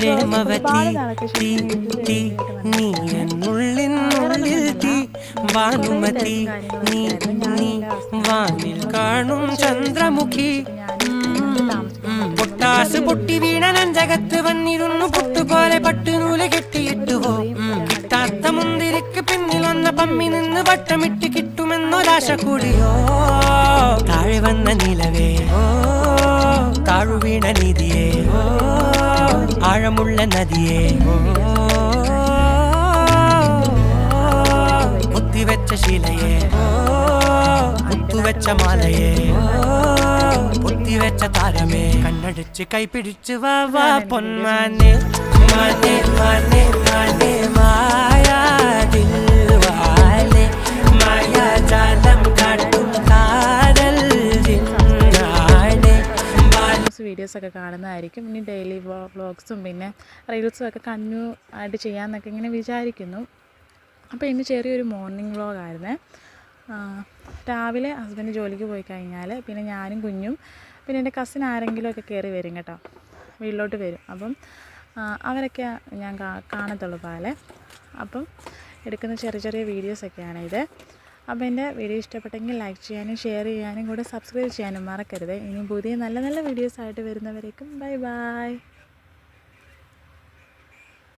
പ്രേമവതി തീ തീ നീ എന്നുള്ളിനുള്ളിൽ തീ വാനുമതി നീ നീ വാനിൽ കാണും ചന്ദ്രമുഖി പൊട്ടാസ് പൊട്ടി വീണ നഞ്ചകത്ത് വന്നിരുന്നു പൊട്ടുപോലെ പട്ടുനൂൽ കെട്ടിയിട്ടുവോ കിട്ടാത്ത മുന്തിരിക്ക് പിന്നിൽ വന്ന പമ്മി നിന്ന് വട്ടമിട്ട് കിട്ടുമെന്നൊരാശ കൂടിയോ താഴെ വന്ന നിലവേ ഓ താഴുവീണ നിധിയേ ഓ ആഴമുള്ള നദിയെ. കുത്തിവെച്ച ശിലയെ. കുത്തുവെച്ച മാലയെ. കുത്തിവെച്ച താരമേ. കണ്ണടിച്ച് കൈപിടിച്ച് വാ വാ പൊന്മാനെ മാനെ മാനെ മാനെ വീഡിയോസൊക്കെ കാണുന്നതായിരിക്കും. ഇനി ഡെയിലി വ്ളോഗ്സും പിന്നെ റീൽസും ഒക്കെ കണ്ടിന്യൂ ആയിട്ട് ചെയ്യാമെന്നൊക്കെ ഇങ്ങനെ വിചാരിക്കുന്നു. അപ്പോൾ ഇന്ന് ചെറിയൊരു മോർണിംഗ് വ്ളോഗായിരുന്നേ രാവിലെ ഹസ്ബൻഡ് ജോലിക്ക് പോയി കഴിഞ്ഞാൽ പിന്നെ ഞാനും കുഞ്ഞും പിന്നെ എന്റെ കസിൻ ആരെങ്കിലുമൊക്കെ കയറി വരും കേട്ടോ. വീട്ടിലോട്ട് വരും. അപ്പം അവരൊക്കെ ഞാൻ കാണത്തുള്ളൂ പാലെ. അപ്പം എടുക്കുന്ന ചെറിയ ചെറിയ വീഡിയോസൊക്കെയാണ് ഇത്. അപ്പോൾ എന്റെ വീഡിയോ ഇഷ്ടപ്പെട്ടെങ്കിൽ ലൈക്ക് ചെയ്യാനും ഷെയർ ചെയ്യാനും കൂടെ സബ്സ്ക്രൈബ് ചെയ്യാനും മറക്കരുത്. ഇനി പുതിയ നല്ല നല്ല വീഡിയോസ് ആയിട്ട് വരുന്നവരേക്കും ബൈ ബൈ.